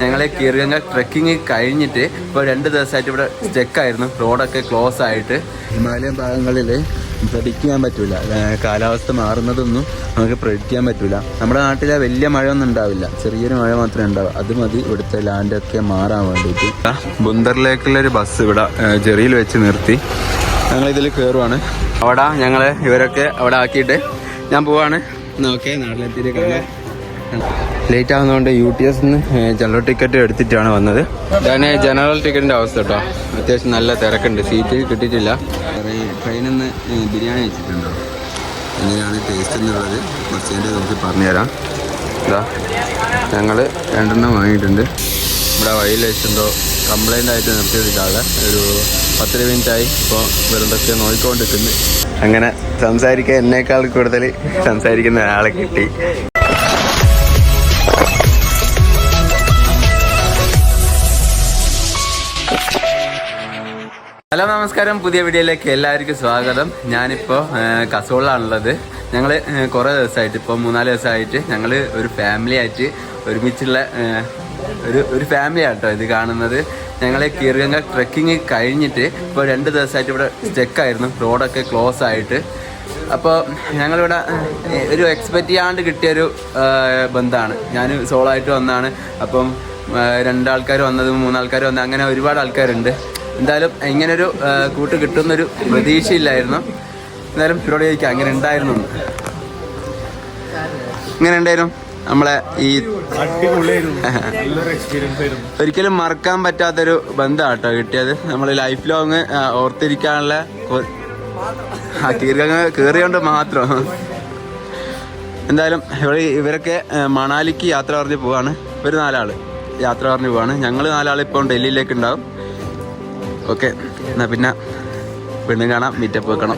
ഞങ്ങൾ കീർഗംഗ ട്രെക്കിങ് കഴിഞ്ഞിട്ട് ഇപ്പോൾ രണ്ട് ദിവസമായിട്ട് ഇവിടെ സ്റ്റെക്കായിരുന്നു റോഡൊക്കെ ക്ലോസ് ആയിട്ട്. ഹിമാലയൻ ഭാഗങ്ങളിൽ പ്രഡിക്റ്റ് ചെയ്യാൻ പറ്റില്ല കാലാവസ്ഥ മാറുന്നതൊന്നും നമുക്ക് പ്രഡിക്റ്റ് ചെയ്യാൻ പറ്റില്ല നമ്മുടെ നാട്ടിലെ വലിയ മഴയൊന്നും ഉണ്ടാവില്ല. ചെറിയൊരു മഴ മാത്രമേ ഉണ്ടാവൂ അത് മതി ഇവിടുത്തെ ലാൻഡൊക്കെ മാറാൻ വേണ്ടിയിട്ട്. ബുന്ദറിലേക്കുള്ള ഒരു ബസ് ഇവിടെ ചെറിയിൽ വെച്ച് നിർത്തി. ഞങ്ങൾ ഇതിൽ കയറുവാണ് അവിടെ ഞങ്ങൾ ഇവരൊക്കെ അവിടെ ആക്കിയിട്ട് ഞാൻ പോവാണ്. ഓക്കെ നാട്ടിലെത്തിയിട്ട് കാണാം. Late ആവുന്നതുകൊണ്ട് U T S general ticket എടുത്തിട്ടാണ് വന്നത്. ഞാൻ ജനറൽ ടിക്കറ്റിന്റെ അവസ്ഥ കേട്ടോ. അത്യാവശ്യം നല്ല തിരക്കുണ്ട്. സീറ്റ് കിട്ടിയിട്ടില്ല. ട്രെയിനിൽ നിന്ന് ബിരിയാണി വെച്ചിട്ടുണ്ടോ? എങ്ങനെയാണ് ടേസ്റ്റ് എന്നുള്ളത് കുറച്ച് കഴിഞ്ഞ് നോക്കി പറഞ്ഞുതരാം. ഇതാ ഞങ്ങൾ രണ്ടെണ്ണം വാങ്ങിയിട്ടുണ്ട്. ഇവിടെ വഴിയിൽ വെച്ചിട്ടുണ്ടോ? കംപ്ലൈന്റ് ആയിട്ട് നിർത്തിയിട്ടാളെ ഒരു പത്ത് മിനിറ്റായി ഇപ്പോൾ വെറുതൊക്കെ നോക്കിക്കൊണ്ടിരിക്കുന്നു അങ്ങനെ സംസാരിക്കാൻ എന്നേക്കാൾ കൂടുതൽ സംസാരിക്കുന്ന ഒരാളെ കിട്ടി. ഹലോ നമസ്കാരം. പുതിയ വീഡിയോയിലേക്ക് എല്ലാവർക്കും സ്വാഗതം. ഞാനിപ്പോൾ കസോളിലാണുള്ളത്. ഞങ്ങൾ കുറേ ദിവസമായിട്ട് ഇപ്പോൾ മൂന്നാൽ ദിവസമായിട്ട് ഞങ്ങൾ ഒരു ഫാമിലി ആയിട്ട് ഒരുമിച്ചുള്ള ഒരു ഒരു ഫാമിലി ആട്ടോ ഇത് കാണുന്നത്. ഞങ്ങൾ കീർഗംഗ ട്രക്കിങ് കഴിഞ്ഞിട്ട് ഇപ്പോൾ രണ്ട് ദിവസമായിട്ട് ഇവിടെ സ്റ്റെക്കായിരുന്നു റോഡൊക്കെ ക്ലോസ് ആയിട്ട്. അപ്പോൾ ഞങ്ങളിവിടെ ഒരു എക്സ്പെക്റ്റ് ചെയ്യാണ്ട് കിട്ടിയൊരു ബന്ധമാണ് ഞാൻ സോളായിട്ട് വന്നതാണ് അപ്പം രണ്ടാൾക്കാർ വന്നത് മൂന്നാൾക്കാർ വന്നത് അങ്ങനെ ഒരുപാട് ആൾക്കാരുണ്ട്. എന്തായാലും ഇങ്ങനൊരു കൂട്ട് കിട്ടുന്നൊരു പ്രതീക്ഷയില്ലായിരുന്നു. എന്തായാലും ഇവരോട് ചോദിക്കാം അങ്ങനെ ഉണ്ടായിരുന്നു. ഇങ്ങനെ ഉണ്ടായിരുന്നു നമ്മളെ ഈ ഒരിക്കലും മറക്കാൻ പറ്റാത്തൊരു ബന്ധമാണ് കേട്ടോ കിട്ടിയത് നമ്മൾ ലൈഫ് ലോങ് ഓർത്തിരിക്കാനുള്ള കീറുക കീറിയോണ്ട് മാത്രം. എന്തായാലും ഇവിടെ ഇവരൊക്കെ മണാലിക്ക് യാത്ര പറഞ്ഞ് പോവാണ്. ഇവർ നാലാൾ യാത്ര പറഞ്ഞ് പോവാണ്. ഞങ്ങൾ നാലാൾ ഇപ്പം ഡൽഹിയിലേക്ക് ഉണ്ടാവും ഓക്കെ എന്നാ പിന്നെ വീണ്ടും കാണാം മീറ്റപ്പ് വെക്കണം.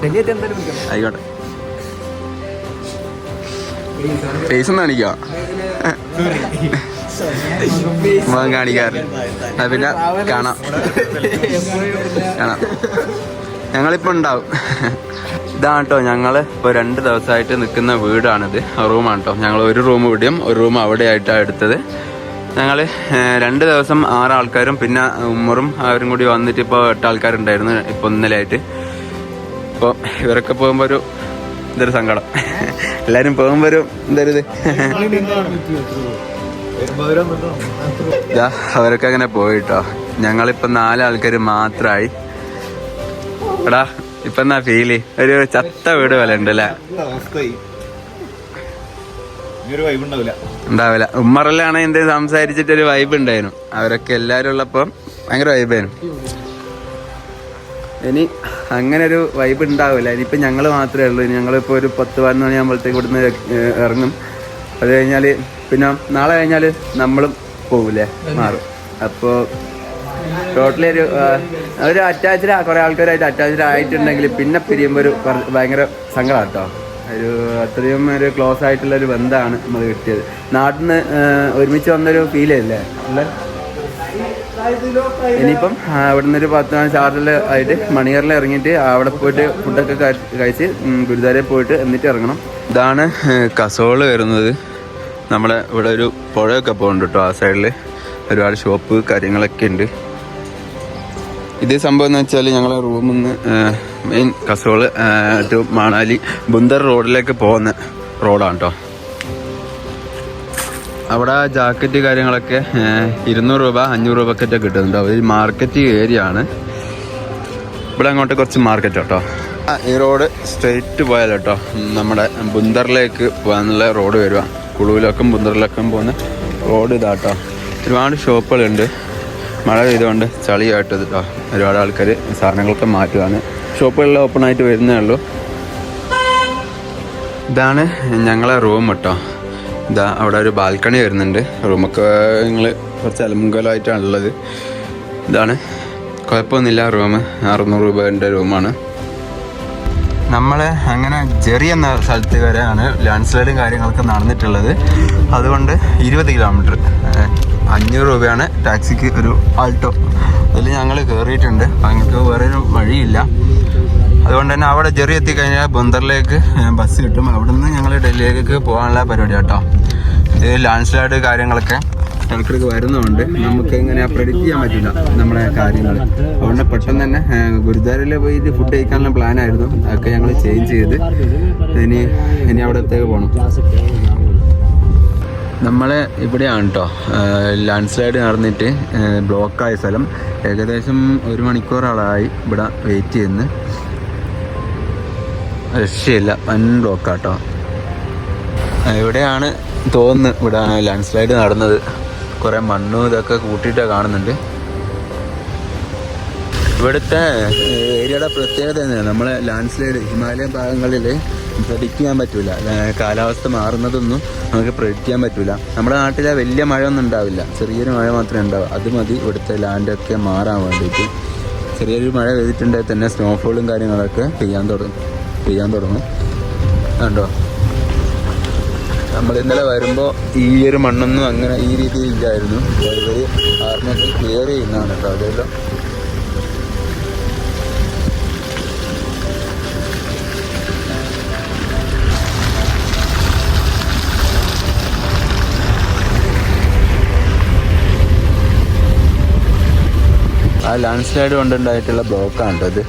ആയിക്കോട്ടെ. ഫേസ് ഒന്ന് കാണിക്കോ? മുഖം കാണിക്കാറ് എന്നാ പിന്നെ കാണാം. കാണാം. ഞങ്ങളിപ്പോൾ ഉണ്ടാവും. ഇതാണ് കേട്ടോ ഞങ്ങൾ ഇപ്പോൾ രണ്ട് ദിവസമായിട്ട് നിൽക്കുന്ന വീടാണിത്. റൂമാണ് കേട്ടോ ഞങ്ങൾ ഒരു റൂം ഇവിടെയും ഒരു റൂം അവിടെ ആയിട്ടാണ് എടുത്തത്. ഞങ്ങൾ രണ്ട് ദിവസം ആറ് ആൾക്കാരും പിന്നെ ഉമ്മറും അവരും കൂടി വന്നിട്ട് ഇപ്പോൾ എട്ട് ആൾക്കാരുണ്ടായിരുന്നു ഇപ്പോൾ ഇന്നലെ ആയിട്ട് ഇപ്പോൾ ഇവരൊക്കെ പോകുമ്പോൾ ഒരു ഇതൊരു സങ്കടം. എല്ലാവരും പോകുമ്പോൾ ഒരു എന്തൊരു ഇത്. ഇതാ അവരൊക്കെ അങ്ങനെ പോയിട്ടോ. ഞങ്ങളിപ്പോൾ നാലാൾക്കാർ മാത്രമായി എടാ ഇപ്പം എന്നാ ഫീൽ ഒരു ചത്ത വീട് പോലെ ഉണ്ട് ഉണ്ടാവില്ല. ഉമ്മറല്ലാണ് എന്തേ സംസാരിച്ചിട്ട് ഒരു വൈബ് ഉണ്ടായിരുന്നു. അവരൊക്കെ എല്ലാരും ഉള്ളപ്പം ഭയങ്കര വൈബായിരുന്നു ഇനി അങ്ങനെ ഒരു വൈബ് ഉണ്ടാവില്ല. ഇനിയിപ്പോ ഞങ്ങൾ മാത്രമേ ഉള്ളൂ. ഇനി ഞങ്ങളിപ്പോ ഒരു പത്ത് പതിനൊന്ന് മണിയാകുമ്പോഴത്തേക്ക് ഇവിടുന്ന് ഇറങ്ങും. അത് കഴിഞ്ഞാൽ പിന്നെ നാളെ കഴിഞ്ഞാൽ നമ്മളും പോകില്ലേ മാറും. അപ്പോൾ ടോട്ടലി ഒരു ഒരു അറ്റാച്ച്ഡ് കുറെ ആൾക്കാരായിട്ട് അറ്റാച്ച്ഡ് ആയിട്ടുണ്ടെങ്കിൽ പിന്നെ പിരിയുമ്പോൾ ഒരു ഭയങ്കര സങ്കടം കേട്ടോ ഒരു അത്രയും ഒരു ക്ലോസ് ആയിട്ടുള്ള ഒരു ബന്ധമാണ് നമ്മൾ കിട്ടിയത്. നാട്ടിൽ ഒരുമിച്ച് വന്നൊരു ഫീൽ അല്ലേ? ഇനിയിപ്പം ഇവിടുന്ന് ഒരു പത്ത് മണി ചാർജിൽ ആയിട്ട് മണിയറിൽ ഇറങ്ങിയിട്ട് അവിടെ പോയിട്ട് ഫുഡൊക്കെ കഴി- കഴിച്ച് ഗുരുദ്വാരയിൽ പോയിട്ട് എന്നിട്ട് ഇറങ്ങണം. ഇതാണ് കസോൾ വരുന്നത്. നമ്മളെ ഇവിടെ ഒരു പുഴയൊക്കെ പോകുന്നുണ്ട് കേട്ടോ ആ സൈഡിൽ ഒരുപാട് ഷോപ്പ് കാര്യങ്ങളൊക്കെ ഉണ്ട്. ഇതേ സംഭവം എന്ന് വെച്ചാൽ ഞങ്ങളെ റൂമിൽ നിന്ന് മെയിൻ കസോൾ ടു മണാലി ബുന്ദർ റോഡിലേക്ക് പോകുന്ന റോഡാണ് കേട്ടോ അവിടെ ജാക്കറ്റ് കാര്യങ്ങളൊക്കെ ഇരുന്നൂറ് രൂപ അഞ്ഞൂറ് രൂപക്കൊക്കെ കിട്ടുന്നുണ്ട്. ഒരു മാർക്കറ്റ് ഏരിയ ആണ്. ഇവിടെ അങ്ങോട്ട് കുറച്ച് മാർക്കറ്റ് കേട്ടോ ഈ റോഡ് സ്ട്രെയിറ്റ് പോയാലോ കേട്ടോ നമ്മുടെ ബുന്ദറിലേക്ക് പോകാനുള്ള റോഡ് വരിക. കുളുവിലൊക്കെ ബുന്ദറിലൊക്കെ പോകുന്ന റോഡ് ഇതാ ഇതാട്ടോ ഒരുപാട് ഷോപ്പുകളുണ്ട്. മഴ പെയ്തുകൊണ്ട് ചളിയായിട്ടത് കേട്ടോ ഒരുപാട് ആൾക്കാർ സാധനങ്ങളൊക്കെ മാറ്റുകയാണ് ഷോപ്പുകളിൽ ഓപ്പൺ ആയിട്ട് വരുന്നേ ഉള്ളൂ. ഇതാണ് ഞങ്ങളെ റൂം കേട്ടോ ഇതാ അവിടെ ഒരു ബാൽക്കണി വരുന്നുണ്ട്. റൂമൊക്കെ നിങ്ങൾ കുറച്ച് അലമുങ്കലമായിട്ടാണ് ഉള്ളത് ഇതാണ്. കുഴപ്പമൊന്നുമില്ല റൂം അറുന്നൂറ് രൂപേന്റെ റൂമാണ് നമ്മൾ അങ്ങനെ ജെറി എന്ന സ്ഥലത്ത് വരെയാണ് ലാൻഡ് സ്ലൈഡും കാര്യങ്ങളൊക്കെ നടന്നിട്ടുള്ളത്. അതുകൊണ്ട് ഇരുപത് കിലോമീറ്റർ അഞ്ഞൂറ് രൂപയാണ് ടാക്സിക്ക് ഒരു ആൾട്ടോ അതിൽ ഞങ്ങൾ കയറിയിട്ടുണ്ട് ഞങ്ങൾക്ക് വേറെ ഒരു വഴിയില്ല. അതുകൊണ്ട് തന്നെ അവിടെ ജെറി എത്തിക്കഴിഞ്ഞാൽ ബന്ദറിലേക്ക് ബസ് കിട്ടും. അവിടെ നിന്ന് ഞങ്ങൾ ഡൽഹിയിലേക്ക് പോകാനുള്ള പരിപാടി കേട്ടോ ഇത് ലാൻഡ് സ്ലൈഡ് കാര്യങ്ങളൊക്കെ ഇടക്കിടക്ക് വരുന്നതുകൊണ്ട് നമുക്ക് ഇങ്ങനെ പ്രെഡിക്റ്റ് ചെയ്യാൻ പറ്റില്ല നമ്മുടെ കാര്യങ്ങൾ അതുകൊണ്ട് പെട്ടെന്ന് തന്നെ ഗുരുദ്വാരയിൽ പോയിട്ട് ഫുഡ് കഴിക്കാനുള്ള പ്ലാനായിരുന്നു അതൊക്കെ ഞങ്ങൾ ചേഞ്ച് ചെയ്ത് ഇനി ഇനി അവിടത്തേക്ക് പോകണം നമ്മൾ ഇവിടെയാണ് കേട്ടോ ലാൻഡ് സ്ലൈഡ് നടന്നിട്ട് ബ്ലോക്കായ സ്ഥലം. ഏകദേശം ഒരു മണിക്കൂറോളായി ഇവിടെ വെയിറ്റ് ചെയ്യുന്നു. രക്ഷയില്ല. വൻ ബ്ലോക്കാട്ടോ ഇവിടെയാണ് തോന്നുന്നു ഇവിടെ ലാൻഡ് സ്ലൈഡ് നടന്നത്. കുറേ മണ്ണും ഇതൊക്കെ കൂട്ടിയിട്ടാണ് കാണുന്നുണ്ട്. ഇവിടുത്തെ ഏരിയയുടെ പ്രത്യേകത നമ്മളെ ലാൻഡ് സ്ലൈഡ് ഹിമാലയൻ ഭാഗങ്ങളിൽ പ്രഡിക്റ്റ് ചെയ്യാൻ പറ്റില്ല കാലാവസ്ഥ മാറുന്നതൊന്നും നമുക്ക് പ്രഡിക്റ്റ് ചെയ്യാൻ പറ്റില്ല നമ്മുടെ നാട്ടിലെ വലിയ മഴ ഒന്നും ഉണ്ടാവില്ല. ചെറിയൊരു മഴ മാത്രമേ ഉണ്ടാവൂ. അത് മതി ഇവിടുത്തെ ലാൻഡൊക്കെ മാറാൻ വേണ്ടിയിട്ട്. ചെറിയൊരു മഴ പെയ്തിട്ടുണ്ടെങ്കിൽ തന്നെ സ്നോഫോളും കാര്യങ്ങളൊക്കെ പെയ്യാൻ തുടങ്ങും. പെയ്യാൻ തുടങ്ങും. കണ്ടോ? നമ്മൾ ഇന്നലെ വരുമ്പോൾ ഈ ഒരു മണ്ണൊന്നും അങ്ങനെ ഈ രീതിയിൽ ഇല്ലായിരുന്നു. ഇവർ ആർമൊക്കെ ക്ലിയർ ചെയ്യുന്നതാണ് കേട്ടോ. അതെല്ലാം. ആ ലാൻഡ് സ്ലൈഡ് കൊണ്ടുണ്ടായിട്ടുള്ള ബ്ലോക്കാണ് കേട്ടോ ഇത്.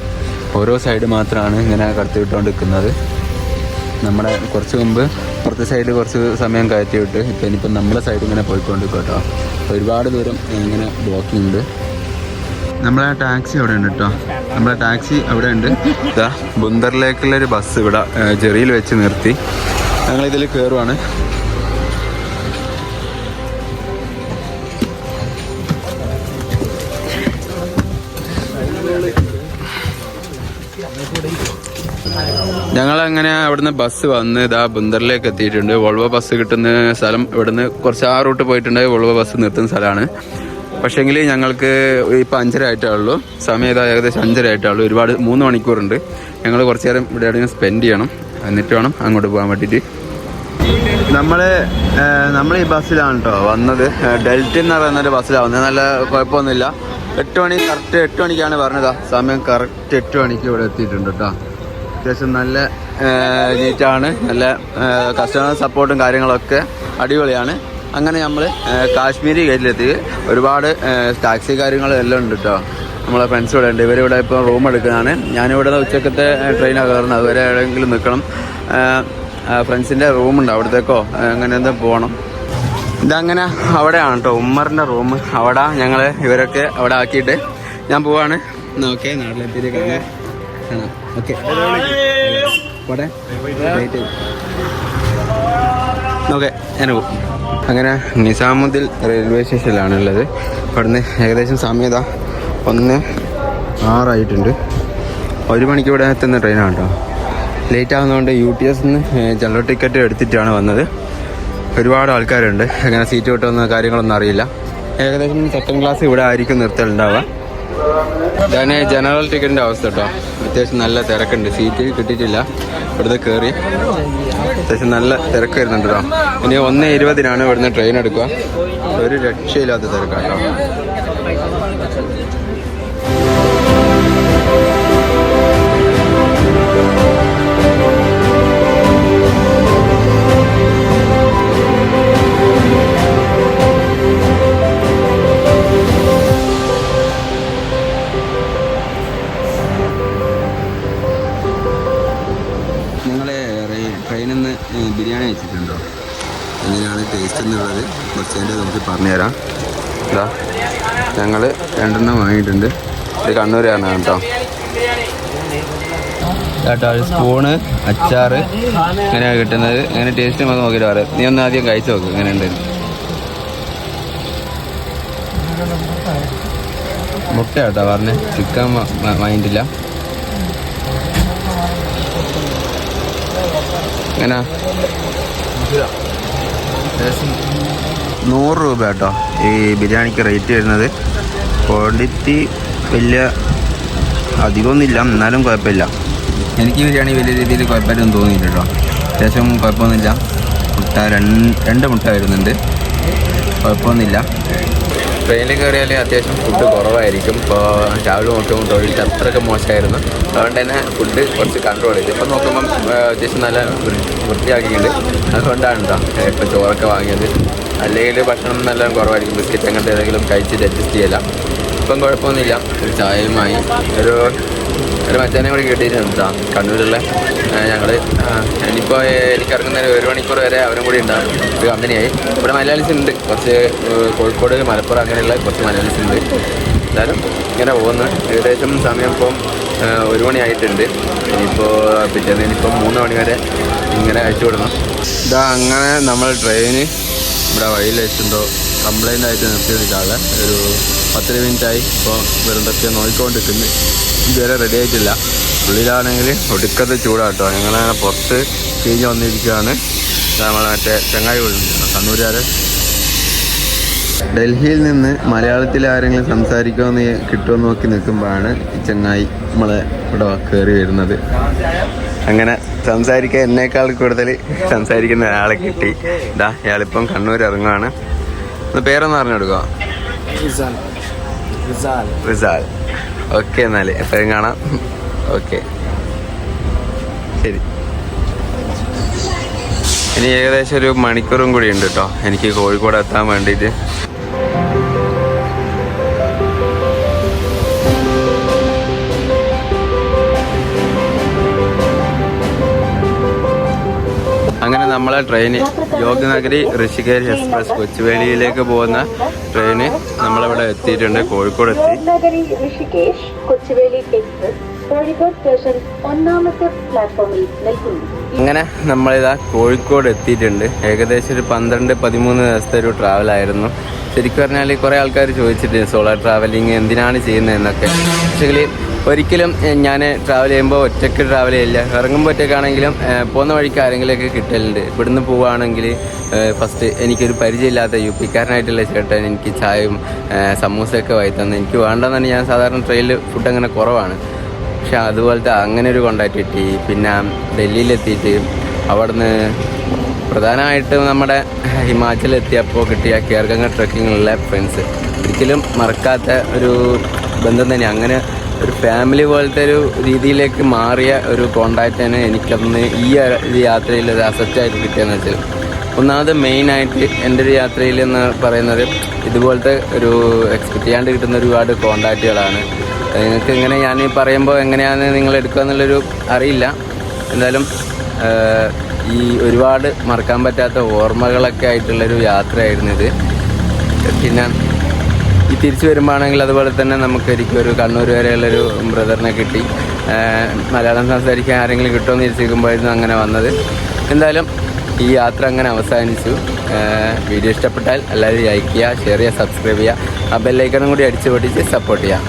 ഓരോ സൈഡ് മാത്രമാണ് ഇങ്ങനെ കടത്തിവിട്ടുകൊണ്ട് നിൽക്കുന്നത് നമ്മുടെ കുറച്ച് മുമ്പ് പുറത്തെ സൈഡ് കുറച്ച് സമയം കയറ്റി വിട്ട് ഇപ്പം ഇനിയിപ്പം നമ്മളെ സൈഡ് ഇങ്ങനെ പോയിക്കൊണ്ടിരിക്കും കേട്ടോ ഒരുപാട് ദൂരം ഇങ്ങനെ ബ്ലോക്കിംഗ് ഉണ്ട്. നമ്മളെ ടാക്സി അവിടെ ഉണ്ട് കേട്ടോ നമ്മളെ ടാക്സി അവിടെ ഉണ്ട് ഇതാ ബുന്ദറിലേക്കുള്ളൊരു ബസ് ഇവിടെ ചെറിയിൽ വെച്ച് നിർത്തി. ഞങ്ങൾ ഇതിൽ കയറുവാണ് ഞങ്ങൾ അങ്ങനെ അവിടുന്ന് ബസ് വന്ന് ഇതാ ബുന്ദറിലേക്ക് എത്തിയിട്ടുണ്ട്. വോൾവോ ബസ് കിട്ടുന്ന സ്ഥലം ഇവിടുന്ന് കുറച്ച് ആ റൂട്ട് പോയിട്ടുണ്ട്. വോൾവോ ബസ് നിർത്തുന്ന സ്ഥലമാണ്. പക്ഷേങ്കിൽ ഞങ്ങൾക്ക് ഇപ്പം അഞ്ചര ആയിട്ടേ ഉള്ളൂ സമയം ഇതാ ഏകദേശം അഞ്ചര ആയിട്ടേ ഉള്ളൂ ഒരുപാട് മൂന്ന് മണിക്കൂറുണ്ട്. ഞങ്ങൾ കുറച്ച് നേരം ഇവിടെ എവിടെയെങ്കിലും സ്പെൻഡ് ചെയ്യണം. എന്നിട്ട് വേണം അങ്ങോട്ട് പോകാൻ വേണ്ടിയിട്ട് നമ്മൾ നമ്മൾ ഈ ബസ്സിലാണ് കേട്ടോ വന്നത്. ഡെൽറ്റ എന്ന് പറയുന്നൊരു ബസ്സിലാണ് വന്നത്. നല്ല കുഴപ്പമൊന്നുമില്ല. എട്ട് മണി കറക്റ്റ് എട്ട് മണിക്കാണ് പറഞ്ഞതാ. സമയം കറക്റ്റ് എട്ട് മണിക്ക് ഇവിടെ എത്തിയിട്ടുണ്ട് കേട്ടോ അത്യാവശ്യം നല്ല നീറ്റാണ്. നല്ല കസ്റ്റമർ സപ്പോർട്ടും കാര്യങ്ങളൊക്കെ അടിപൊളിയാണ്. അങ്ങനെ നമ്മൾ കാശ്മീരി ഗേറ്റിലെത്തി ഒരുപാട് ടാക്സി കാര്യങ്ങളും എല്ലാം ഉണ്ട് കേട്ടോ നമ്മളെ ഫ്രണ്ട്സ് ഇവിടെ ഉണ്ട്. ഇവരിവിടെ ഇപ്പോൾ റൂം എടുക്കുന്നതാണ്. ഞാനിവിടെ ഉച്ചക്കത്തെ ട്രെയിനാണ് കയറുന്നത്. അതുവരെ എവിടെയെങ്കിലും നിൽക്കണം. ഫ്രണ്ട്സിന്റെ റൂമുണ്ട് അവിടത്തേക്കോ അങ്ങനെ എന്താ പോകണം. ഇതങ്ങനെ അവിടെയാണ് കേട്ടോ ഉമ്മറിന്റെ റൂം അവിടെ ഞങ്ങൾ ഇവരൊക്കെ അവിടെ ആക്കിയിട്ട് ഞാൻ പോവാണ്. ഓക്കെ നാട്ടിലെത്തിയിട്ട് കാണാം ഓക്കെ. പോടെ ഓക്കെ ഞാൻ പോകും അങ്ങനെ നിസാമുദ്ദീൻ റെയിൽവേ സ്റ്റേഷനിലാണ് ഉള്ളത് ഇവിടുന്ന് ഏകദേശം സമയത ഒന്ന് ആറായിട്ടുണ്ട്. ഒരു മണിക്ക് ഇവിടെ എത്തുന്ന ട്രെയിനാണ് കേട്ടോ late ആകുന്നതുകൊണ്ട് U T S general ticket എടുത്തിട്ടാണ് വന്നത്. ഒരുപാട് ആൾക്കാരുണ്ട്. അങ്ങനെ സീറ്റ് കിട്ടുന്ന കാര്യങ്ങളൊന്നും അറിയില്ല. ഏകദേശം സെക്കൻഡ് ക്ലാസ് ഇവിടെ ആയിരിക്കും നിർത്തലുണ്ടാവുക. ഞാൻ ജനറൽ ടിക്കറ്റിന്റെ അവസ്ഥ കേട്ടോ. അത്യാവശ്യം നല്ല തിരക്കുണ്ട്. സീറ്റ് കിട്ടിയിട്ടില്ല. ഇവിടുത്തെ കയറി അത്യാവശ്യം നല്ല തിരക്ക് വരുന്നുണ്ട് കേട്ടോ. ഇനി ഒന്ന് ഇരുപതിനാണ് ഇവിടുന്ന് ട്രെയിൻ എടുക്കുക. ഒരു രക്ഷയില്ലാത്ത തിരക്കാണ് കേട്ടോ വാങ്ങിയിട്ടുണ്ട്. ഇത് കണ്ണൂരാണ് കേട്ടോ. കേട്ടോ ഒരു സ്പൂണ് അച്ചാറ് ഇങ്ങനെയാണ് കിട്ടുന്നത്. അങ്ങനെ ടേസ്റ്റ് നമുക്ക് നോക്കിയിട്ട് പറയാം. നീ ഒന്ന് ആദ്യം കഴിച്ചു നോക്ക് അങ്ങനെ ഉണ്ട് മുട്ട കേട്ടോ പറഞ്ഞേ. ചിക്കൻ വാങ്ങിയിട്ടില്ല. എങ്ങനെ? നൂറ് രൂപ കേട്ടോ ഈ ബിരിയാണിക്ക് റേറ്റ് വരുന്നത്. ക്വാണ്ടിറ്റി വലിയ അധികമൊന്നുമില്ല. എന്നാലും കുഴപ്പമില്ല. എനിക്ക് ബിരിയാണി വലിയ രീതിയിൽ കുഴപ്പമായിട്ടൊന്നും തോന്നിയില്ല കേട്ടോ അത്യാവശ്യം കുഴപ്പമൊന്നുമില്ല. മുട്ട രണ്ട് രണ്ട് മുട്ട വരുന്നുണ്ട്. കുഴപ്പമൊന്നുമില്ല. ട്രെയിനിൽ കയറിയാൽ അത്യാവശ്യം ഫുഡ് കുറവായിരിക്കും. ഇപ്പോൾ രാവിലെ നോക്കുമ്പോൾ തൊഴിലിട്ട് അത്രയൊക്കെ മോശമായിരുന്നു. അതുകൊണ്ട് തന്നെ ഫുഡ് കുറച്ച് കൺട്രോൾ ചെയ്തു. ഇപ്പം നോക്കുമ്പം അത്യാവശ്യം നല്ല വൃത്തിയാക്കിയിട്ടുണ്ട്. അതുകൊണ്ടാണ് കേട്ടോ ഇപ്പോൾ ചോറൊക്കെ വാങ്ങിയത്. അല്ലെങ്കിൽ ഭക്ഷണം നല്ല കുറവായിരിക്കും ബിസ്ക്കറ്റ് അങ്ങനത്തെ ഏതെങ്കിലും കഴിച്ചിട്ട് അഡ്ജസ്റ്റ് ചെയ്യില്ല ഇപ്പം കുഴപ്പമൊന്നുമില്ല. ഒരു ചായയുമായി ഒരു ഒരു മച്ചാനെ കൂടി കിട്ടിയിട്ടുണ്ട് കേട്ടോ കണ്ണൂരുള്ള. ഞങ്ങൾ ഇനിയിപ്പോൾ എനിക്ക് ഇറങ്ങുന്നതിന് ഒരു മണിക്കൂർ വരെ അവരും കൂടി ഉണ്ടാകും ഒരു കമ്പനിയായി. ഇവിടെ മലയാളീസ് ഉണ്ട്. കുറച്ച് കോഴിക്കോട് മലപ്പുറം അങ്ങനെയുള്ള കുറച്ച് മലയാളീസ് ഉണ്ട്. എന്തായാലും ഇങ്ങനെ പോകുന്നു. ഏകദേശം സമയം ഇപ്പം ഒരു മണിയായിട്ടുണ്ട് ഇനിയിപ്പോൾ പിറ്റേന്ന് ഇനിയിപ്പം മൂന്ന് മണി വരെ ഇങ്ങനെ അയച്ചു വിടണം ഇതാ അങ്ങനെ നമ്മൾ ട്രെയിന് ഇവിടെ വഴിയിൽ വെച്ചിട്ടുണ്ടോ കംപ്ലൈന്റ് ആയിട്ട് നിർത്തിയതില്ലാതെ ഒരു പത്തര മിനിറ്റായി ഇപ്പോൾ വെറുതെ നോക്കിക്കൊണ്ടിരിക്കുന്നു. ഇതുവരെ റെഡി ആയിട്ടില്ല. ഉള്ളിലാണെങ്കിൽ ഒടുക്കത്തെ ചൂടാട്ടോ. ഞങ്ങളങ്ങനെ പുറത്ത് കഴിഞ്ഞ് വന്നിരിക്കുകയാണ്. നമ്മൾ മറ്റേ ചെങ്ങായി വിടുന്നുണ്ട് കണ്ണൂരുകാരൻ ഡൽഹിയിൽ നിന്ന് മലയാളത്തിൽ ആരെങ്കിലും സംസാരിക്കുമെന്ന് കിട്ടുമെന്ന് നോക്കി നിൽക്കുമ്പോഴാണ് ചങ്ങായി നമ്മളെ ഇവിടെ കയറി വരുന്നത്. അങ്ങനെ സംസാരിക്കാൻ എന്നേക്കാൾ കൂടുതൽ സംസാരിക്കുന്ന ഒരാളെ കിട്ടി. ഇതാ ഇയാളിപ്പം കണ്ണൂർ ഇറങ്ങുവാണ്. ഒന്ന് പേരൊന്ന് റിസാൽ. റിസാൽ. ഓക്കെ എന്നാൽ എപ്പോഴും കാണാം. ഓക്കെ. ശരി. ഇനി ഏകദേശം ഒരു മണിക്കൂറും കൂടി ഉണ്ട് കേട്ടോ. എനിക്ക് കോഴിക്കോട് എത്താൻ വേണ്ടിയിട്ട്. നമ്മളെ ട്രെയിന് യോഗനഗരി ഋഷികേശ് എക്സ്പ്രസ് കൊച്ചുവേലിയിലേക്ക് പോകുന്ന ട്രെയിന് നമ്മളിവിടെ എത്തിയിട്ടുണ്ട്. കോഴിക്കോട് എത്തി. ഋഷികേശ് കൊച്ചുവേലി എക്സ്പ്രസ് കോഴിക്കോട് സ്റ്റേഷൻ ഒന്നാമത്തെ പ്ലാറ്റ്ഫോമിൽ നിൽക്കുന്നു. അങ്ങനെ നമ്മളിതാ കോഴിക്കോട് എത്തിയിട്ടുണ്ട്. ഏകദേശം ഒരു പന്ത്രണ്ട് പതിമൂന്ന് ദിവസത്തെ ഒരു ട്രാവൽ ആയിരുന്നു. ശരിക്കും പറഞ്ഞാൽ കുറേ ആൾക്കാർ ചോദിച്ചിട്ടുണ്ട് സോളോ ട്രാവലിങ് എന്തിനാണ് ചെയ്യുന്നത് എന്നൊക്കെ ആക്ച്വലി ഒരിക്കലും ഞാൻ ട്രാവൽ ചെയ്യുമ്പോൾ ഒറ്റയ്ക്ക് ട്രാവൽ ചെയ്യില്ല. ഇറങ്ങുമ്പോൾ ഒറ്റയ്ക്കാണെങ്കിലും പോകുന്ന വഴിക്ക് ആരെങ്കിലുമൊക്കെ കിട്ടലുണ്ട്. ഇവിടുന്ന് പോവുകയാണെങ്കിൽ ഫസ്റ്റ് എനിക്കൊരു പരിചയമില്ലാത്ത യു പിക്കാരനായിട്ടുള്ള ചേട്ടൻ എനിക്ക് ചായയും സമൂസയൊക്കെ വായി തന്നു. എനിക്ക് വേണ്ടെന്നാണ് ഞാൻ സാധാരണ ട്രെയിനിൽ ഫുഡ് അങ്ങനെ കുറവാണ്. പക്ഷെ അതുപോലത്തെ അങ്ങനെ ഒരു കോണ്ടാക്ട് കിട്ടി. പിന്നെ ഡൽഹിയിലെത്തിയിട്ട് അവിടുന്ന് പ്രധാനമായിട്ടും നമ്മുടെ ഹിമാചലെത്തിയപ്പോൾ കിട്ടിയ കേർഗംഗ ട്രക്കിങ്ങിലുള്ള ഫ്രണ്ട്സ് ഒരിക്കലും മറക്കാത്ത ഒരു ബന്ധം തന്നെ അങ്ങനെ ഒരു ഫാമിലി പോലത്തെ ഒരു രീതിയിലേക്ക് മാറിയ ഒരു കോണ്ടാക്റ്റ് തന്നെ എനിക്കന്ന് ഈ യാത്രയിൽ ഒരു അസറ്റായിട്ട് കിട്ടിയെന്ന് വെച്ചാൽ ഒന്നാമത് മെയിനായിട്ട് എന്റെ ഒരു യാത്രയിൽ എന്ന് പറയുന്നത് ഇതുപോലത്തെ ഒരു എക്സ്പെക്ട് ചെയ്യാണ്ട് കിട്ടുന്ന ഒരുപാട് കോണ്ടാക്റ്റുകളാണ് നിങ്ങൾക്ക് ഇങ്ങനെ ഞാൻ ഈ പറയുമ്പോൾ എങ്ങനെയാണ് നിങ്ങൾ എടുക്കുക എന്നുള്ളൊരു അറിയില്ല. എന്തായാലും ഈ ഒരുപാട് മറക്കാൻ പറ്റാത്ത ഓർമ്മകളൊക്കെ ആയിട്ടുള്ളൊരു യാത്രയായിരുന്നു ഇത്. പിന്നെ തിരിച്ചു വരുമ്പോഴാണെങ്കിൽ അതുപോലെ തന്നെ നമുക്ക് എനിക്ക് ഒരു കണ്ണൂർ വരെയുള്ളൊരു ബ്രദറിനെ കിട്ടി. മലയാളം സംസാരിക്കാൻ ആരെങ്കിലും കിട്ടുമെന്ന് തിരിച്ചിരിക്കുമ്പോഴായിരുന്നു അങ്ങനെ വന്നത്. എന്തായാലും ഈ യാത്ര അങ്ങനെ അവസാനിച്ചു. വീഡിയോ ഇഷ്ടപ്പെട്ടാൽ എല്ലാവരും ലൈക്ക് ചെയ്യുക ഷെയർ ചെയ്യുക സബ്സ്ക്രൈബ് ചെയ്യുക. ആ ബെല്ലൈക്കണും കൂടി അടിച്ചു പൊട്ടിച്ച് സപ്പോർട്ട് ചെയ്യുക.